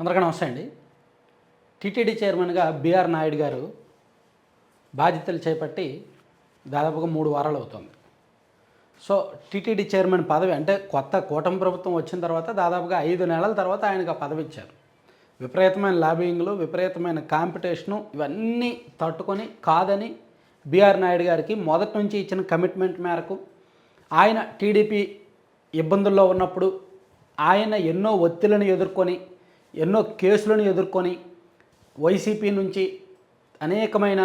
అందరికీ నమస్తే అండి. టీటీడీ చైర్మన్గా బీఆర్ నాయుడు గారు బాధ్యతలు చేపట్టి దాదాపుగా మూడు వారాలు అవుతుంది. సో టీటీడీ చైర్మన్ పదవి అంటే కొత్త కూటమి ప్రభుత్వం వచ్చిన తర్వాత దాదాపుగా ఐదు నెలల తర్వాత ఆయనకు ఆ పదవి ఇచ్చారు. విపరీతమైన లాబింగ్లు విపరీతమైన కాంపిటీషను ఇవన్నీ తట్టుకొని కాదని బీఆర్ నాయుడు గారికి మొదటి నుంచి ఇచ్చిన కమిట్మెంట్ మేరకు ఆయన టీడీపీ ఇబ్బందుల్లో ఉన్నప్పుడు ఆయన ఎన్నో ఒత్తిళ్ళను ఎదుర్కొని ఎన్నో కేసులను ఎదుర్కొని వైసీపీ నుంచి అనేకమైన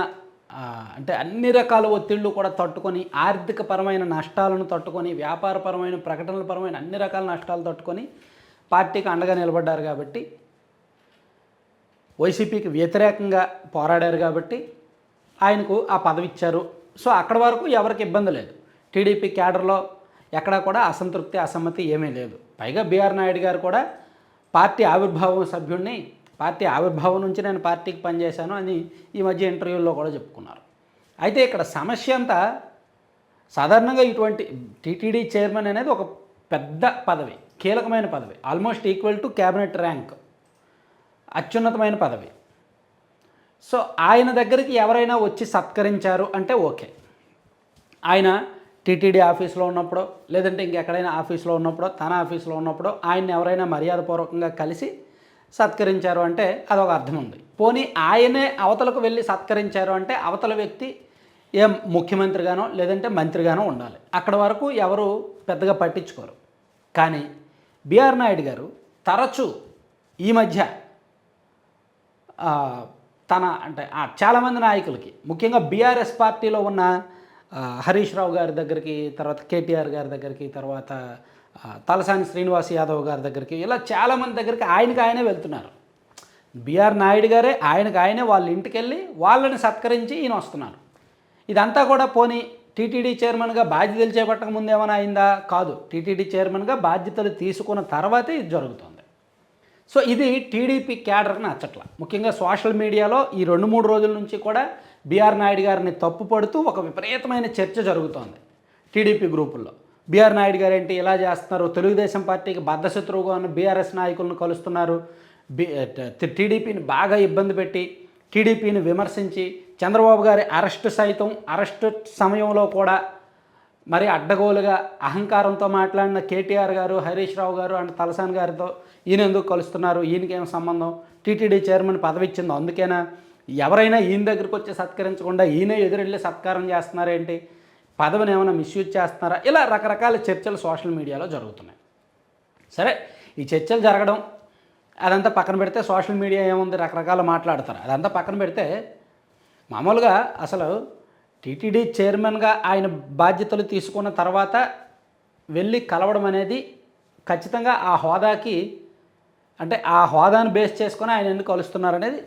అంటే అన్ని రకాల ఒత్తిళ్ళు కూడా తట్టుకొని ఆర్థికపరమైన నష్టాలను తట్టుకొని వ్యాపారపరమైన ప్రకటనల పరమైన అన్ని రకాల నష్టాలు తట్టుకొని పార్టీకి అండగా నిలబడ్డారు కాబట్టి వైసీపీకి వ్యతిరేకంగా పోరాడారు కాబట్టి ఆయనకు ఆ పదవి ఇచ్చారు. సో అక్కడ వరకు ఎవరికి ఇబ్బంది లేదు. టీడీపీ క్యాడర్లో ఎక్కడా కూడా అసంతృప్తి అసమ్మతి ఏమీ లేదు. పైగా బీఆర్ నాయుడు గారు కూడా పార్టీ ఆవిర్భావం సభ్యుడిని పార్టీ ఆవిర్భావం నుంచి నేను పార్టీకి పనిచేశాను అని ఈ మధ్య ఇంటర్వ్యూల్లో కూడా చెప్పుకున్నారు. అయితే ఇక్కడ సమస్య అంతా సాధారణంగా ఇటువంటి టీటీడీ చైర్మన్ అనేది ఒక పెద్ద పదవి కీలకమైన పదవి almost equal to cabinet rank అత్యున్నతమైన పదవి. సో ఆయన దగ్గరికి ఎవరైనా వచ్చి సత్కరించారు అంటే ఓకే. ఆయన టీటీడీ ఆఫీస్లో ఉన్నప్పుడో లేదంటే ఇంకెక్కడైనా ఆఫీస్లో ఉన్నప్పుడో తన ఆఫీస్లో ఉన్నప్పుడో ఆయన్ని ఎవరైనా మర్యాదపూర్వకంగా కలిసి సత్కరించారు అంటే అదొక అర్థం ఉంది. పోనీ ఆయనే అవతలకు వెళ్ళి సత్కరించారు అంటే అవతల వ్యక్తి ఏం ముఖ్యమంత్రిగానో లేదంటే మంత్రిగానో ఉండాలి. అక్కడ వరకు ఎవరు పెద్దగా పట్టించుకోరు. కానీ బీఆర్ నాయుడు గారు తరచూ ఈ మధ్య తన అంటే చాలామంది నాయకులకి ముఖ్యంగా బీఆర్ఎస్ పార్టీలో ఉన్న హరీష్ రావు గారి దగ్గరికి తర్వాత కేటీఆర్ గారి దగ్గరికి తర్వాత తలసాని శ్రీనివాస్ యాదవ్ గారి దగ్గరికి ఇలా చాలామంది దగ్గరికి ఆయనకి ఆయనే వెళ్తున్నారు. బీఆర్ నాయుడు గారే ఆయనకు ఆయనే వాళ్ళ ఇంటికి వెళ్ళి వాళ్ళని సత్కరించి ఈయన వస్తున్నారు. ఇదంతా కూడా పోనీ టీటీడీ చైర్మన్గా బాధ్యతలు చేపట్టక ముందు ఏమైనా అయిందా? కాదు. టీటీడీ చైర్మన్గా బాధ్యతలు తీసుకున్న తర్వాతే ఇది జరుగుతుంది. సో ఇది టీడీపీ క్యాడర్ని నచ్చట్ల ముఖ్యంగా సోషల్ మీడియాలో ఈ రెండు మూడు రోజుల నుంచి కూడా బీఆర్ నాయుడు గారిని తప్పుపడుతూ ఒక విపరీతమైన చర్చ జరుగుతోంది. టీడీపీ గ్రూపుల్లో. బీఆర్ నాయుడు గారు ఏంటి ఇలా చేస్తున్నారు? తెలుగుదేశం పార్టీకి బద్ధశత్రువుగా ఉన్న బీఆర్ఎస్ నాయకులను కలుస్తున్నారు. బి టీడీపీని బాగా ఇబ్బంది పెట్టి టీడీపీని విమర్శించి చంద్రబాబు గారి అరెస్టు సైతం అరెస్టు సమయంలో కూడా మరి అడ్డగోలుగా అహంకారంతో మాట్లాడిన కేటీఆర్ గారు హరీష్ రావు గారు అండ్ తలసాని గారితో ఈయన ఎందుకు కలుస్తున్నారు? ఈయనకేం సంబంధం? టీటీడీ చైర్మన్ పదవి ఇచ్చిందో అందుకేనా? ఎవరైనా ఈయన దగ్గరికి వచ్చి సత్కరించకుండా ఈయనే ఎదురెళ్ళి సత్కారం చేస్తున్నారేంటి పదవిని ఏమైనా మిస్యూజ్ చేస్తున్నారా? ఇలా రకరకాల చర్చలు సోషల్ మీడియాలో జరుగుతున్నాయి. సరే ఈ చర్చలు జరగడం అదంతా పక్కన పెడితే సోషల్ మీడియా ఏముంది? రకరకాల మాట్లాడతారు. అదంతా పక్కన పెడితే మామూలుగా అసలు టీటీడీ చైర్మన్గా ఆయన బాధ్యతలు తీసుకున్న తర్వాత వెళ్ళి కలవడం అనేది ఖచ్చితంగా ఆ హోదాకి అంటే ఆ హోదాను బేస్ చేసుకొని ఆయన ఎందుకు కలుస్తున్నారనేది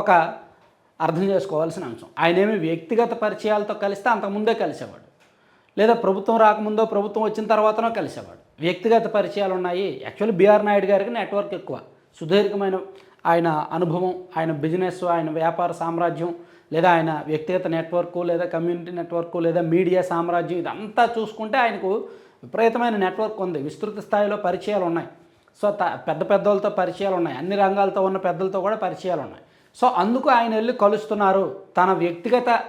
ఒక అర్థం చేసుకోవాల్సిన అంశం. ఆయనేమి వ్యక్తిగత పరిచయాలతో కలిస్తే అంతకుముందే కలిసేవాడు. లేదా ప్రభుత్వం రాకముందో ప్రభుత్వం వచ్చిన తర్వాతనో కలిసేవాడు. వ్యక్తిగత పరిచయాలు ఉన్నాయి యాక్చువల్లీ బీఆర్ నాయుడు గారికి నెట్వర్క్ ఎక్కువ. సుదీర్ఘమైన ఆయన అనుభవం ఆయన బిజినెస్ ఆయన వ్యాపార సామ్రాజ్యం లేదా ఆయన వ్యక్తిగత నెట్వర్క్ లేదా కమ్యూనిటీ నెట్వర్క్ లేదా మీడియా సామ్రాజ్యం ఇదంతా చూసుకుంటే ఆయనకు విపరీతమైన నెట్వర్క్ ఉంది. విస్తృత స్థాయిలో పరిచయాలు ఉన్నాయి సో త పెద్ద పెద్దలతో పరిచయాలు ఉన్నాయి అన్ని రంగాలతో ఉన్న పెద్దలతో కూడా పరిచయాలు ఉన్నాయి సో అందుకు ఆయన వెళ్ళి కలుస్తున్నారు. తన వ్యక్తిగత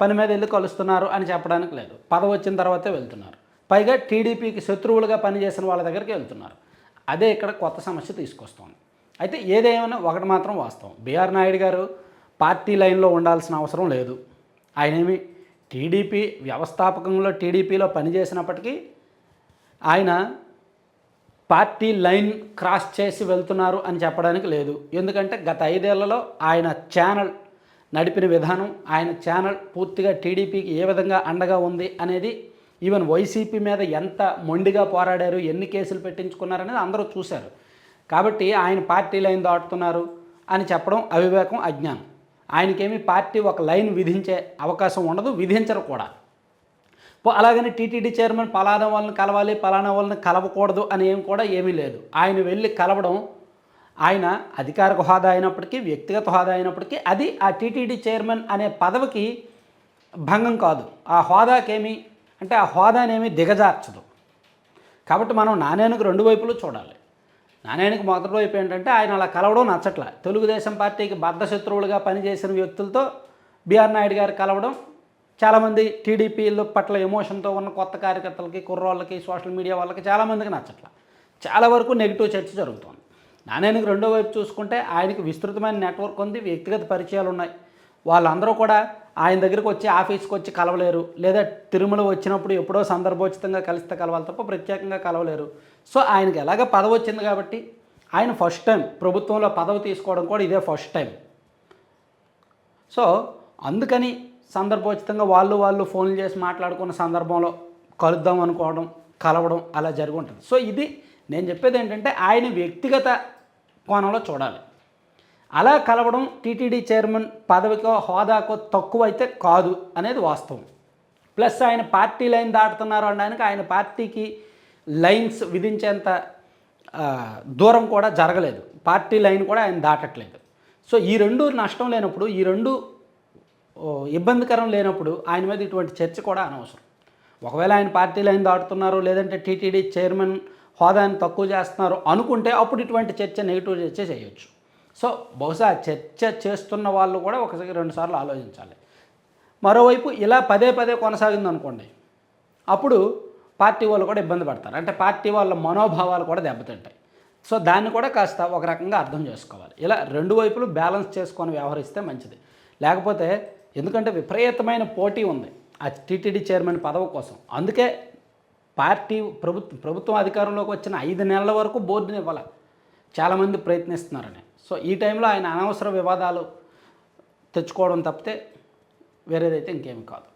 పని మీద వెళ్ళి కలుస్తున్నారు అని చెప్పడానికి లేదు. పదవి వచ్చిన తర్వాతే వెళ్తున్నారు. పైగా టీడీపీకి శత్రువులుగా పనిచేసిన వాళ్ళ దగ్గరికి వెళ్తున్నారు. అదే ఇక్కడ కొత్త సమస్య తీసుకొస్తోంది. అయితే ఏదేమైనా ఒకటి మాత్రం వాస్తవం. బీఆర్ నాయుడు గారు పార్టీ లైన్లో ఉండాల్సిన అవసరం లేదు. ఆయనేమి టీడీపీ వ్యవస్థాపకంలో టీడీపీలో పనిచేసినప్పటికీ ఆయన పార్టీ లైన్ క్రాస్ చేసి వెళ్తున్నారు అని చెప్పడానికి లేదు. ఎందుకంటే గత ఐదేళ్ళలో ఆయన ఛానల్ నడిపిన విధానం ఆయన ఛానల్ పూర్తిగా టీడీపీకి ఏ విధంగా అండగా ఉంది అనేది ఈవెన్ వైసీపీ మీద ఎంత మొండిగా పోరాడారు ఎన్ని కేసులు పెట్టించుకున్నారు అనేది అందరూ చూశారు. కాబట్టి ఆయన పార్టీ లైన్ దాటుతున్నారు అని చెప్పడం అవివేకం అజ్ఞానం. ఆయనకేమి పార్టీ ఒక లైన్ విధించే అవకాశం ఉండదు విధించరు కూడా. అలాగని టీటీడీ చైర్మన్ పలానా వాళ్ళని కలవాలి పలానా వాళ్ళని కలవకూడదు అని ఏం కూడా ఏమీ లేదు. ఆయన వెళ్ళి కలవడం ఆయన అధికారిక హోదా అయినప్పటికీ వ్యక్తిగత హోదా అయినప్పటికీ అది ఆ టీటీడీ చైర్మన్ అనే పదవికి భంగం కాదు. ఆ హోదాకేమి అంటే ఆ హోదానేమి దిగజార్చదు. కాబట్టి మనం నాణ్యానికి రెండు వైపులు చూడాలి. నాణ్యానికి మొదటి వైపు ఏంటంటే ఆయన అలా కలవడం నచ్చట్ల. తెలుగుదేశం పార్టీకి బద్ధశత్రువులుగా పనిచేసిన వ్యక్తులతో బీఆర్ నాయుడు గారు కలవడం చాలామంది టీడీపీల పట్ల ఎమోషన్తో ఉన్న కొత్త కార్యకర్తలకి కుర్రోళ్ళకి సోషల్ మీడియా వాళ్ళకి చాలామందికి నచ్చట్ల. చాలా వరకు నెగిటివ్ చర్చ జరుగుతుంది. నాణ్యానికి రెండో వైపు చూసుకుంటే ఆయనకి విస్తృతమైన నెట్వర్క్ ఉంది వ్యక్తిగత పరిచయాలు ఉన్నాయి. వాళ్ళందరూ కూడా ఆయన దగ్గరికి వచ్చి ఆఫీస్కి వచ్చి కలవలేరు లేదా తిరుమల వచ్చినప్పుడు ఎప్పుడో సందర్భోచితంగా కలిస్తే కలవాలి తప్ప ప్రత్యేకంగా కలవలేరు. సో ఆయనకి ఎలాగ పదవి వచ్చింది కాబట్టి ఆయన ఫస్ట్ టైం ప్రభుత్వంలో పదవి తీసుకోవడం కూడా ఇదే ఫస్ట్ టైం. సో అందుకని సందర్భోచితంగా వాళ్ళు వాళ్ళు ఫోన్లు చేసి మాట్లాడుకున్న సందర్భంలో కలుద్దాం అనుకోవడం కలవడం అలా జరిగి ఉంటుంది. సో ఇది నేను చెప్పేది ఏంటంటే ఆయన వ్యక్తిగత కోణంలో చూడాలి. అలా కలవడం టీటీడీ చైర్మన్ పదవికో హోదాకో తక్కువ అయితే కాదు అనేది వాస్తవం. ప్లస్ ఆయన పార్టీ లైన్ దాటుతున్నారు అనడానికి ఆయన పార్టీకి లైన్స్ విధించేంత దూరం కూడా జరగలేదు. పార్టీ లైన్ కూడా ఆయన దాటట్లేదు. సో ఈ రెండు నష్టం లేనప్పుడు ఈ రెండు ఇబ్బందికరం లేనప్పుడు ఆయన మీద ఇటువంటి చర్చ కూడా అనవసరం. ఒకవేళ ఆయన పార్టీ లైన్ దాటుతున్నారు లేదంటే టీటీడీ చైర్మన్ హోదాని తక్కువ చేస్తున్నారు అనుకుంటే అప్పుడు ఇటువంటి చర్చ నెగిటివ్ చర్చ చేయొచ్చు. సో బహుశా చర్చ చేస్తున్న వాళ్ళు కూడా ఒకసారి రెండుసార్లు ఆలోచించాలి. మరోవైపు ఇలా పదే పదే కొనసాగింది అనుకోండి అప్పుడు పార్టీ వాళ్ళు కూడా ఇబ్బంది పడతారు. అంటే పార్టీ వాళ్ళ మనోభావాలు కూడా దెబ్బతింటాయి. సో దాన్ని కూడా కాస్త ఒక రకంగా అర్థం చేసుకోవాలి. ఇలా రెండు వైపులు బ్యాలెన్స్ చేసుకొని వ్యవహరిస్తే మంచిది. లేకపోతే ఎందుకంటే విపరీతమైన పోటీ ఉంది ఆ టీటీడీ చైర్మన్ పదవి కోసం. అందుకే పార్టీ ప్రభుత్వం ప్రభుత్వం అధికారంలోకి వచ్చిన ఐదు నెలల వరకు బోర్డుని ఇవ్వాలి. చాలామంది ప్రయత్నిస్తున్నారని. సో ఈ టైంలో ఆయన అనవసర వివాదాలు తెచ్చుకోవడం తప్పితే వేరేదైతే ఇంకేమి కాదు.